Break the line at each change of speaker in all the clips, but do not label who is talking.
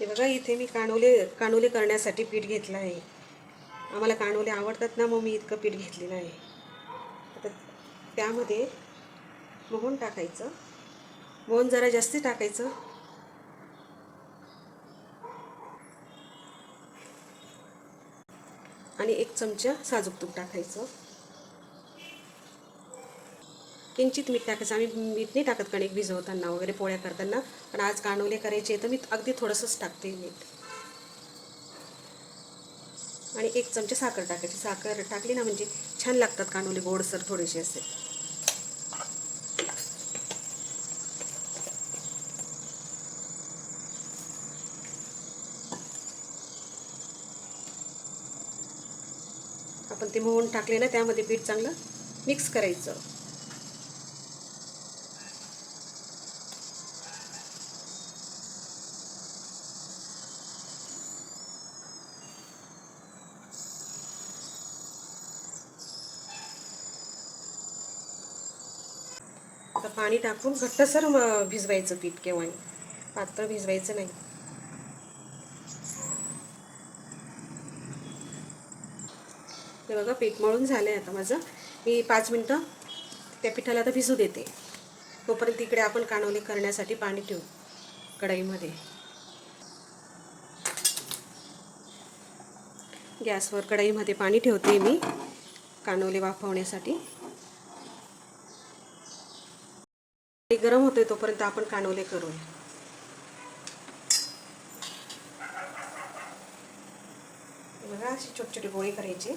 हे बघा इथे मी कानोले कानोले करण्यासाठी पीठ घेतलं आहे. आम्हाला कानोले आवडतात ना मग मी इतकं पीठ घेतलेलं आहे. आता त्यामध्ये मोहन टाकायचं. मोहन जरा जास्ती टाकायचं. आणि एक चमचा साजूक तूप टाकायचं. किंचित मीठ टाकायचं. आम्ही मीठ नाही टाकत कणिक भिजवताना वगैरे पोळ्या करताना. पण आज कानोले करायचे तर मी अगदी थोडंसंच टाकते मीठ. आणि एक चमचे साखर टाकायची. साखर टाकली ना म्हणजे छान लागतात कानोले गोडसर थोडेसे असे. आपण ते मोहन टाकले ना त्यामध्ये पीठ चांगलं मिक्स करायचं. आता पाणी टाकून घट्टसर भिजवायचं पीठ केव्हा पातळ भिजवायचं नाही. हे बघा पीठ मळून झालं आहे आता माझं. मी पाच मिनटं त्या पिठाला आता भिजू देते. तोपर्यंत इकडे आपण कानोले करण्यासाठी पाणी ठेवू कढईमध्ये. गॅसवर कढईमध्ये पाणी ठेवते मी कानवले वाफवण्यासाठी. ते गरम होते तोपर्यंत आपण कांडवले करूया. बघा अशी छोटी छोटी गोळी करायची.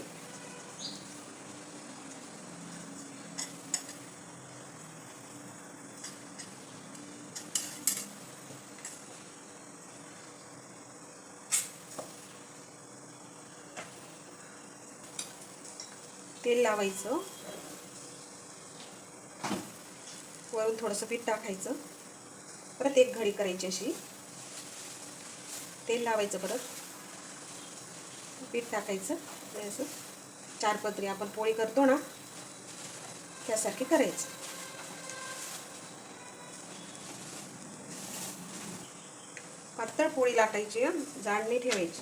तेल लावायचं. वरून थोडंसं पीठ टाकायचं. परत एक घडी करायची अशी. तेल लावायचं परत. पीठ टाकायचं. म्हणजे असं चार पदरी आपण पोळी करतो ना त्यासारखी करायचं. पातळ पोळी लाटायची हं, जाड नाही ठेवायची.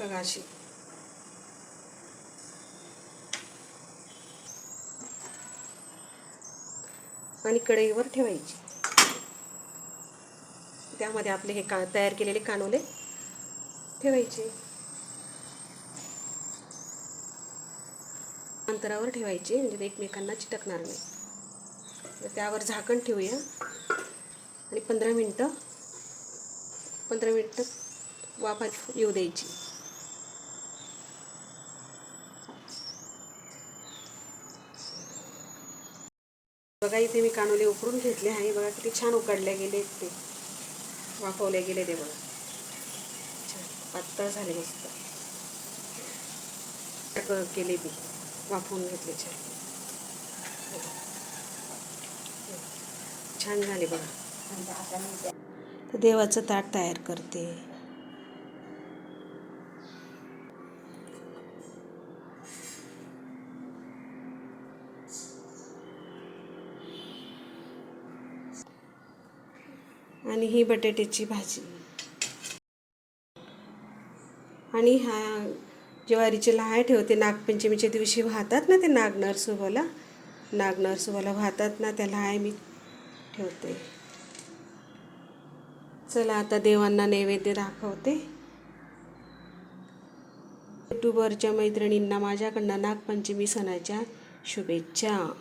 बघा अशी. आणि कढईवर ठेवायची. त्यामध्ये आपले हे का तयार केलेले कानोले ठेवायचे. अंतरावर ठेवायचे म्हणजे ते एकमेकांना चिटकणार नाही. तर त्यावर झाकण ठेवूया. आणि पंधरा मिनटं पंधरा मिनटं वाफा येऊ द्यायची. बघा इथे मी कानोले उकडून घेतले आहे. बघा किती छान उकडले गेले ते. वाफवले गेले ते बघा. छान. पातळ झाले मस्त. केले मी. वाफवून घेतले छान. छान झाले बघा. तर देवाचं ताट तयार करते. आणि ही बटाट्याची भाजी. आणि हा ज्वारीचे लहाय ठेवते. नागपंचमीच्या दिवशी वाहतात ना ते नाग नरसोबाला नाग नरसोबाला वाहतात ना त्या लहाय मी ठेवते. चला आता देवांना नैवेद्य दाखवते. यूट्यूबवरच्या मैत्रिणींना माझ्याकडनं नागपंचमी सणाच्या शुभेच्छा.